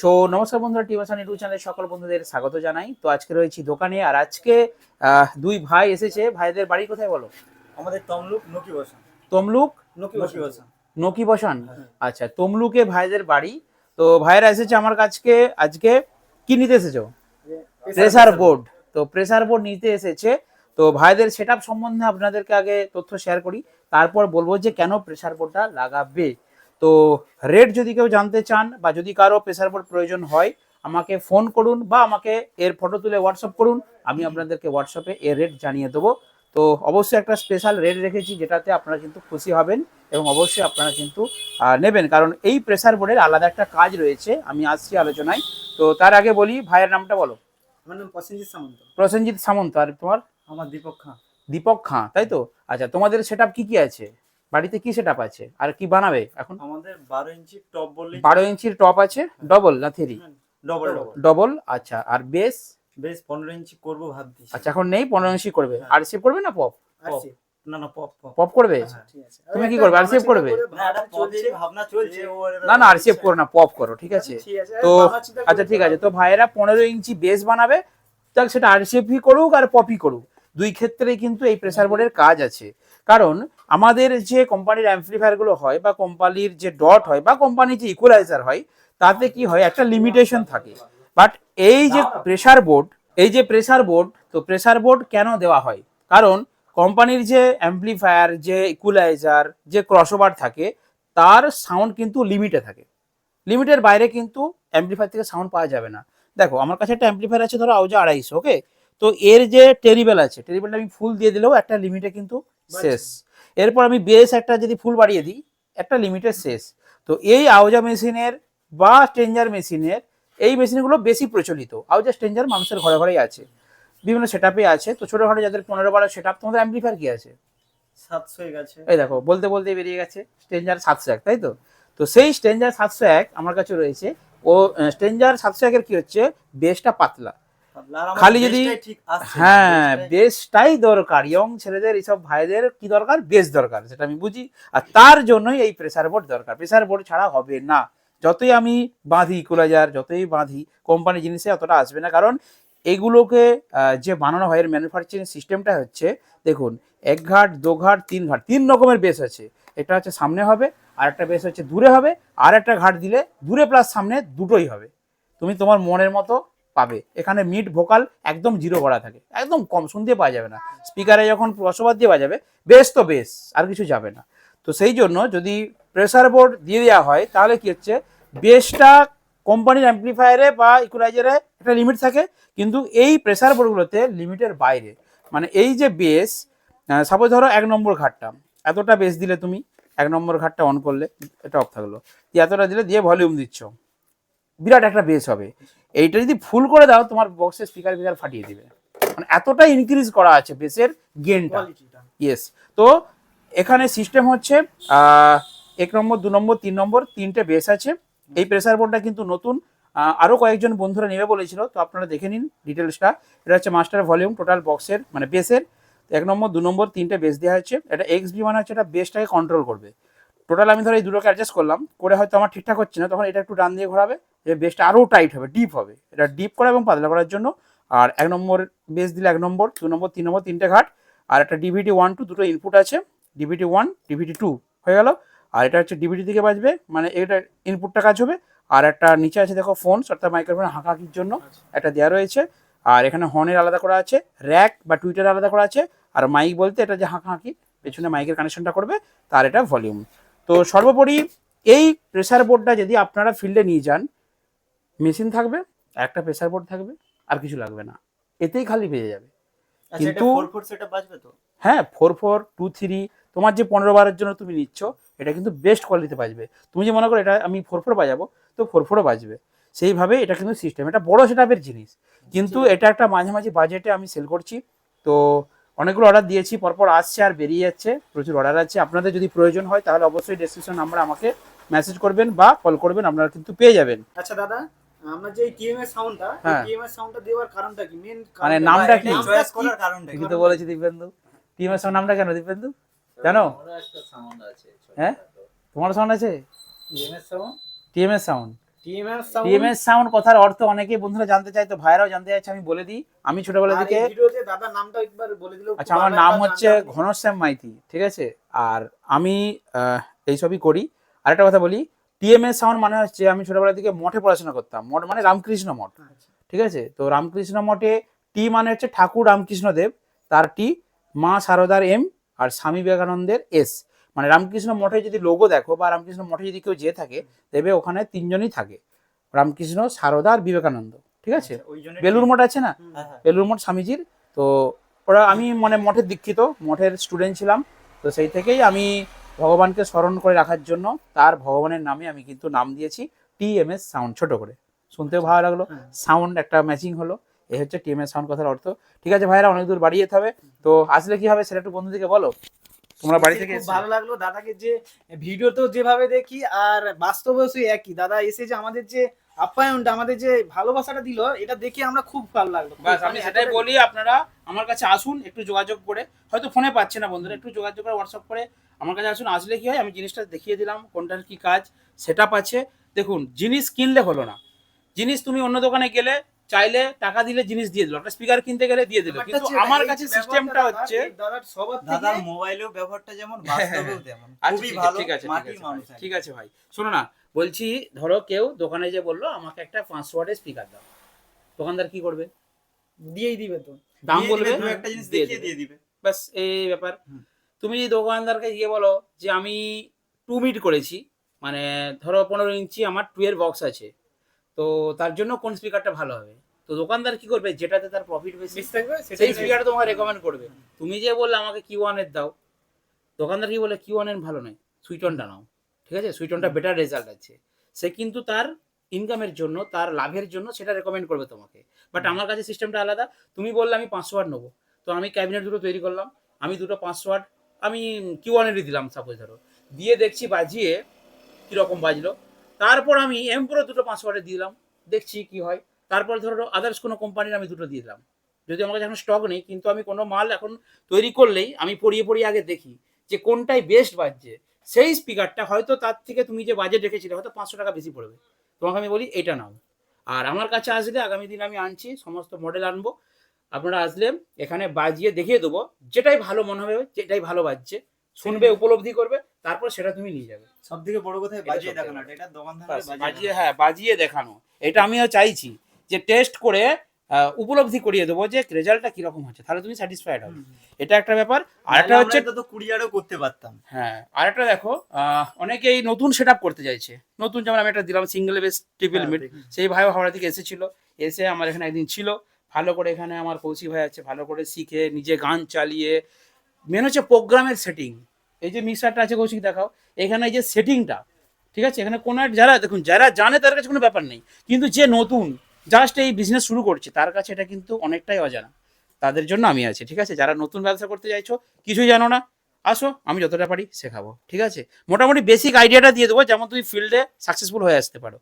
So নমস্কার বন্ধুরা টিভাসান YouTube চ্যানেলের সকল বন্ধুদের স্বাগত জানাই। তো আজকে রয়েছি দোকানে আর আজকে দুই ভাই এসেছে। ভাইদের বাড়ি কোথায় বলো? আমাদের তমলুক নকি বসা তমলুক? নকি বসা নকি বসান। হ্যাঁ। আচ্ছা তমলুকে ভাইদের বাড়ি। তো ভাইরা এসেছে আমার কাছকে আজকে কি নিতে এসেছ? প্রেসার বোর্ড তো প্রেসার বোর্ড নিতে এসেছে। তো ভাইদের সেট সম্বন্ধে আপনাদেরকে আগে তথ্য শেয়ার করি। তারপর বলব যে কেন প্রেসার বোর্ডটা লাগাবে। তো রেট যদি কেউ জানতে চান বা যদি কারও প্রেসার বোর্ড প্রয়োজন হয় আমাকে ফোন করুন বা আমাকে এর ফটো তুলে হোয়াটসঅ্যাপ করুন আমি আপনাদেরকে হোয়াটসঅ্যাপে এর রেট জানিয়ে দেবো। তো অবশ্যই একটা স্পেশাল রেট রেখেছি যেটাতে আপনারা কিন্তু খুশি হবেন এবং অবশ্যই আপনারা কিন্তু নেবেন। কারণ এই প্রেসার বোর্ডের আলাদা একটা কাজ রয়েছে আমি আসছি আলোচনায়। তো তার আগে বলি ভাইয়ের নামটা বলো। আমার নাম প্রসেনজিৎ সামন্ত। প্রসেনজিৎ সামন্ত আর তোমার? আমার দীপক খাঁ। দীপক খাঁ তাই তো? আচ্ছা তোমাদের সেট কি কি আছে? বাড়িতে কি সেট আছে? আর কি বানাবে এখন? আমাদের বারো ইঞ্চি টপ বললে বারো ইঞ্চির টপ আছে? ডবল না থ্রি ডবল ডবল আচ্ছা। আর বেস বেশ পনেরো ইঞ্চি করব ভাবছি আচ্ছা এখন নেই পনেরো ইঞ্চি করবে। আর সেভ করবে না পপ পপ। না না পপ করবে? হ্যাঁ। তুমি কি করবে? আর সেভ করবে? না এটা পপ নিয়ে ভাবনা চলছে। না না আর সেভ করো না পপ করো ঠিক আছে? তো আচ্ছা ঠিক আছে। তো ভাইয়েরা পনেরো ইঞ্চি বেস বানাবে তাহলে সেটা করুক আর পপি করুক। দুই ক্ষেত্রেই কিন্তু এই প্রেসার বোর্ডের কাজ আছে। কারণ আমাদের যে কোম্পানির অ্যাম্পলিফায়ারগুলো হয় বা কোম্পানির যে ডট হয় বা কোম্পানির যে ইকুয়ালাইজার হয় তাতে কি হয়? একটা লিমিটেশন থাকে। বাট এই যে প্রেসার বোর্ড এই যে প্রেসার বোর্ড তো প্রেসার বোর্ড কেন দেওয়া হয়? কারণ কোম্পানির যে অ্যাম্পলিফায়ার যে ইকুয়ালাইজার যে ক্রসওভার থাকে তার সাউন্ড কিন্তু লিমিটে থাকে। লিমিটের বাইরে কিন্তু অ্যাম্পলিফায়ার থেকে সাউন্ড পাওয়া যাবে না। দেখো আমার কাছে একটা অ্যাম্পলিফায়ার আছে ধরো আউজা আড়াইশো ওকে তো এর যে টেরিবেল আছে টেরিবেলটা আমি ফুল দিয়ে দিলেও একটা লিমিটে কিন্তু শেষ। এরপর আমি বেস একটা যদি ফুল বাড়িয়ে দিই একটা লিমিটের শেষ। তো এই আওজা মেশিনের বা স্ট্রেঞ্জার মেশিনের এই মেশিনগুলো বেশি প্রচলিত। আওজা স্ট্রেঞ্জার মানুষের ঘরে ঘরেই আছে। বিভিন্ন সেট আছে। তো ছোটোখাটো যাদের পনেরো বারো সেট আপ তোমাদের অ্যাম্পলিফায়ার কি আছে? সাতশো হয়ে গেছে এই দেখো বলতে বলতে বেরিয়ে গেছে স্ট্রেঞ্জার সাতশো এক তাই তো? তো সেই স্ট্রেঞ্জার সাতশো এক আমার কাছে রয়েছে। ও স্ট্রেঞ্জার সাতশো একের কি হচ্ছে? বেসটা পাতলা। খালি যদি- হ্যাঁ বেসটাই- বেসটাই দরকার ইয়ং ছেলেদের এইসব ভাইদের কি দরকার? বেস দরকার সেটা আমি বুঝি। আর তার জন্যই এই প্রেসার বোর্ড দরকার। প্রেসার বোর্ড ছাড়া হবে না। যতই আমি বাঁধি ইকুলাইজার যতই বাঁধি কোম্পানি জিনিসে অতটা আসবে না। কারণ এগুলোকে যে বানানো হয় এর ম্যানুফ্যাকচারিং সিস্টেমটা হচ্ছে দেখুন এক ঘাট দু ঘাট তিন ঘাট তিন রকমের বেস আছে। এটা হচ্ছে সামনে হবে আর একটা বেস হচ্ছে দূরে হবে। আর একটা ঘাট দিলে দূরে প্লাস সামনে দুটোই হবে। তুমি তোমার মনের মতো পাবে। এখানে মিড ভোকাল একদম জিরো করা থাকে। একদম কম, শুনতে পাওয়া যাবে না। স্পিকারে যখন রসবাদ দিয়ে বাজাবে, বেশ তো বেশ, আর কিছু যাবে না। তো সেই জন্য যদি প্রেসার বোর্ড দিয়ে দেওয়া হয়, তাহলে কি হচ্ছে? বেসটা কোম্পানির অ্যাম্পলিফায়ারে বা ইকুলাইজারে একটা লিমিট থাকে, কিন্তু এই প্রেসার বোর্ডগুলোতে লিমিটের বাইরে। মানে এই যে বেস সাপোজ ধরো এক নম্বর ঘাটটা, এতটা বেস দিলে তুমি, এক নম্বর ঘাটটা অন করলে, এটা অফ থাকল। এতটা দিলে দিয়ে ভলিউম দিচ্ছ। বিরাট একটা বেস হবে। এইটা যদি ফুল করে দাও তোমার বক্সের স্পিকার ফিকার ফাটিয়ে দিবে। মানে এতটা ইনক্রিজ করা আছে বেসের গেনটা ইয়েস তো এখানে সিস্টেম হচ্ছে এক নম্বর দু নম্বর তিন নম্বর তিনটে বেস আছে। এই প্রেসার বোর্ডটা কিন্তু নতুন। আরও কয়েকজন বন্ধুরা নেবে বলেছিল তো আপনারা দেখে নিন ডিটেলসটা এটা হচ্ছে মাস্টার ভলিউম টোটাল বক্সের মানে বেসের এক নম্বর দু নম্বর তিনটে বেস দেওয়া হচ্ছে এটা এক্স বি মানে হচ্ছে এটা বেসটাকে কন্ট্রোল করবে। টোটাল আমি ধরো এই দুটোকে অ্যাডজাস্ট করলাম করে হয়তো আমার ঠিকঠাক হচ্ছে না তখন এটা একটু ডান দিয়ে ঘোরাবে। যে বেসটা আরও টাইট হবে ডিপ হবে। এটা ডিপ করা এবং পাতলা করার জন্য। আর এক নম্বর বেস দিলে এক নম্বর, দু নম্বর, তিন নম্বর, তিনটে ঘাট। আর একটা ডিভিডি ওয়ান টু দুটো ইনপুট আছে। ডিভিডি ওয়ান ডিভিডি টু হয়ে গেল। আর এটা হচ্ছে ডিভিডি থেকে বাজবে মানে এটা ইনপুটটা কাজ হবে। আর একটা নিচে আছে, দেখো ফোন অর্থাৎ মাইক্রোফোন হাঁকাকির জন্য একটা দেওয়া রয়েছে। আর এখানে হর্নের আলাদা করা আছে র্যাক বা টুইটার আলাদা করা আছে। আর মাইক বলতে এটা যে হাঁকা হাঁকি পেছনে মাইকের কানেকশনটা করবে, তার এটা ভলিউম তো সর্বোপরি এই প্রেসার বোর্ডটা যদি আপনারা ফিল্ডে নিয়ে যান মেশিন থাকবে একটা প্রেসার বোর্ড থাকবে আর কিছু লাগবে না। এতেই খালি পেয়ে যাবে। আচ্ছা কিন্তু- হ্যাঁ ফোর ফোর টু থ্রি তোমার যে পনেরো বারের জন্য তুমি নিচ্ছ এটা কিন্তু বেস্ট কোয়ালিটি বাজবে। তুমি যে মনে করো এটা আমি ফোর ফোর বাজাবো তো ফোর ফোরও বাজবে। সেইভাবে এটা কিন্তু সিস্টেম এটা বড় সেটাপের জিনিস। কিন্তু এটা একটা মাঝে মাঝে বাজেটে আমি সেল করছি। তো অনেকগুলো অর্ডার দিয়েছি পরপর আসছে আর বেরিয়ে যাচ্ছে প্রচুর অর্ডার আছে। আপনাদের যদি প্রয়োজন হয় তাহলে অবশ্যই ডেসক্রিপশন নাম্বার আমাকে মেসেজ করবেন বা কল করবেন আপনারা কিন্তু পেয়ে যাবেন। আচ্ছা দাদা আমরা যে টিএমএস সাউন্ডটা হ্যাঁ। টিএমএস সাউন্ডটা দেওয়ার কারণটা কি? মেন মানে নামটা কি? চয়েস করার কারণটা কি? তো বলেছি দীপেন্দু নামটা কেন দীপেন্দু জানো? হ্যাঁ? তোমার সাউন্ড আছে? TMS sound TMS sound TMS sound কথার অর্থ অনেকেই বন্ধুরা জানতে চায় তো ভাইরাও জানতে চাইছে আমি বলে দিই। আমি ছোটবেলা থেকে ভিডিওতে দাদার নামটা একবার বলে দিলেও আচ্ছা আমার নাম হচ্ছে ঘনশ্যাম মাইতি ঠিক আছে? আর আমি আহ, এইসবই করি। আরেকটা কথা বলি টিএমএস সাউন্ড মানে হচ্ছে আমি ছোটবেলা থেকে মঠে পড়াশোনা করতাম। মঠ মানে রামকৃষ্ণ মঠ। ঠিক আছে? তো রামকৃষ্ণ মঠে টি মানে হচ্ছে ঠাকুর রামকৃষ্ণ দেব তার টি মা সারদার এম আর স্বামী বিবেকানন্দের এস। মানে রামকৃষ্ণ মঠে যদি লোগো দেখো বা রামকৃষ্ণ মঠে যদি কেউ যেয়ে থাকে দেবে ওখানে তিনজনই থাকে। রামকৃষ্ণ সারদা আর বিবেকানন্দ। ঠিক আছে? ওই জন্য বেলুর মঠ আছে না? হ্যাঁ, হ্যাঁ। বেলুর মঠ স্বামীজির। তো ওরা আমি মানে মঠের দীক্ষিত মঠের স্টুডেন্ট ছিলাম। তো সেই থেকেই আমি ভগবানকে স্মরণ করে রাখার জন্য তার ভগবানের নামে আমি কিন্তু নাম দিয়েছি টিএমএস সাউন্ড ছোট করে। শুনতেও ভালো লাগল। হ্যাঁ। সাউন্ড একটা ম্যাচিং হলো। এই হচ্ছে টিএমএস সাউন্ড কথার অর্থ। ঠিক আছে ভাইরা অনেক দূর বাড়ি যেতে হবে। তো আসলে কি হবে সেটা একটু বন্ধুদেরকে বলো। তোমরা বাড়ি থেকে ভালো লাগল। দাদাকে যে ভিডিও তো যেভাবে দেখি আর বাস্তবেও সেই একই। দাদা এসে যে আমাদের যে আপ্যায়নটা আমাদের যে ভালোবাসাটা দিল এটা দেখে আমরা খুব ভালো লাগল বাস আমি মানে সেটাই বলি আপনারা আমার কাছে আসুন একটু যোগাযোগ করে হয়তো ফোনে পাচ্ছে না বন্ধুরা একটু যোগাযোগ করে হোয়াটসঅ্যাপ করে আমার কাছে আসুন আসলে কি হয় আমি জিনিসটা দেখিয়ে দিলাম কোনটার কি কাজ সেটা পাচ্ছে দেখুন জিনিস কিনলে হলো না। জিনিস তুমি অন্য দোকানে গেলে চাইলে টাকা দিলে জিনিস দিয়ে দিল একটা স্পিকার কিনতে গেলে দিয়ে দিল। কিন্তু আমার কাছে সিস্টেমটা হচ্ছে দাদার, সবার দাদার মোবাইলেও ব্যবহারটা যেমন হ্যাঁ, বাস্তবেও তেমন। আচ্ছা খুবই ঠিক আছে, ভালো ঠিক আছে ঠিক আছে ভাই, ঠিক আছে ভাই। শোনো না বলছি ধরো কেউ দোকানে যে বলল আমাকে একটা পাঁচশো ওয়াটের স্পিকার দাও। দোকানদার কি করবে? দিয়েই দিবে তো। দাম বলবে? একটা জিনিস দিয়ে দেখিয়ে দিয়ে দিবে। ব্যাস এই ব্যাপার। তুমি যদি দোকানদারকে গিয়ে বলো যে আমি টু মিট করেছি মানে ধরো পনেরো ইঞ্চি আমার টু এর বক্স আছে। তো তার জন্য কোন স্পিকারটা ভালো হবে? তো দোকানদার কি করবে? যেটাতে তার প্রফিট বেশি থাকবে সেই স্পিকারটা তোমাকে রেকমেন্ড করবে। তুমি যে বললে আমাকে কিউ ওয়ানের দাও দোকানদার কি বলে কিউ ওয়ানের ভালো নয় সুইটনটা নাও ঠিক আছে? সুইটনটা বেটার রেজাল্ট আছে। সে কিন্তু তার ইনকামের জন্য তার লাভের জন্য সেটা রেকমেন্ড করবে তোমাকে। বাট আমার কাছে সিস্টেমটা আলাদা। তুমি বললে আমি পাঁচশো ওয়াট নেব। তো আমি ক্যাবিনেট দুটো তৈরি করলাম। আমি দুটো পাঁচশো ওয়াট আমি কিউ ওয়ানেরই দিলাম সাপোজ ধরো। দিয়ে দেখছি বাজিয়ে কীরকম বাজলো। তারপর আমি এম পুরো দুটো ওয়াটে দিলাম দেখছি কি হয়। তারপর ধরো আদার্স কোনো কোম্পানির আমি দুটো দিয়ে দিলাম। যদি আমার কাছে এখন স্টক নেই কিন্তু আমি কোনো মাল এখন তৈরি করলেই আমি পড়িয়ে পড়িয়ে আগে দেখি যে কোনটাই বেস্ট বাজছে। সেই স্পিকারটা হয়তো তার থেকে তুমি যে বাজেট রেখেছিলে হয়তো পাঁচশো টাকা বেশি পড়বে। তোমাকে আমি বলি এটা নাও। আর আমার কাছে আসলে আগামী দিন আমি আনছি সমস্ত মডেল আনব। আপনারা আসলে এখানে বাজিয়ে দেখিয়ে দেবো যেটাই ভালো মনে হবে যেটাই ভালো বাজছে শুনবে উপলব্ধি করবে। তারপর সেটা তুমি নিয়ে যাবে। সব থেকে বড় কথা বাজিয়ে দেখানো এটা দোকানদার বাজিয়ে হ্যাঁ বাজিয়ে দেখানো। এটা আমিও চাইছি যে টেস্ট করে উপলব্ধি করিয়ে দেবো যে রেজাল্টটা কীরকম হচ্ছে। তাহলে তুমি স্যাটিসফাইড হবে। এটা একটা ব্যাপার। আর একটা হচ্ছে তো কুড়িয়ারও করতে পারতাম। হ্যাঁ আর একটা দেখো অনেকেই নতুন সেট করতে চাইছে। নতুন যেমন আমি একটা দিলাম সিঙ্গেল বেস ট্রিপল মিড সেই ভাইও হাওড়া থেকে এসেছিল। এসে আমার এখানে একদিন ছিল। ভালো করে এখানে আমার কৌশি ভাই আছে ভালো করে শিখে নিজে গান চালিয়ে মেন হচ্ছে প্রোগ্রামের সেটিং এই যে মিক্সারটা আছে কৌশিক দেখাও, এখানে এই যে সেটিংটা ঠিক আছে? এখানে কোনো যারা দেখুন, যারা জানে তার কাছে কোনো ব্যাপার নেই। কিন্তু যে নতুন জাস্ট এই বিজনেস শুরু করছে, তার কাছে এটা কিন্তু অনেকটাই অজানা। তাদের জন্য আমি আছি, ঠিক আছে? যারা নতুন ব্যবসা করতে চাইছো, কিছুই জানো না। আসো, আমি যতটা পারি শেখাবো, ঠিক আছে? মোটামুটি বেসিক আইডিয়াটা দিয়ে দেবো, যেমন তুমি ফিল্ডে সাকসেসফুল হয়ে আসতে পারো।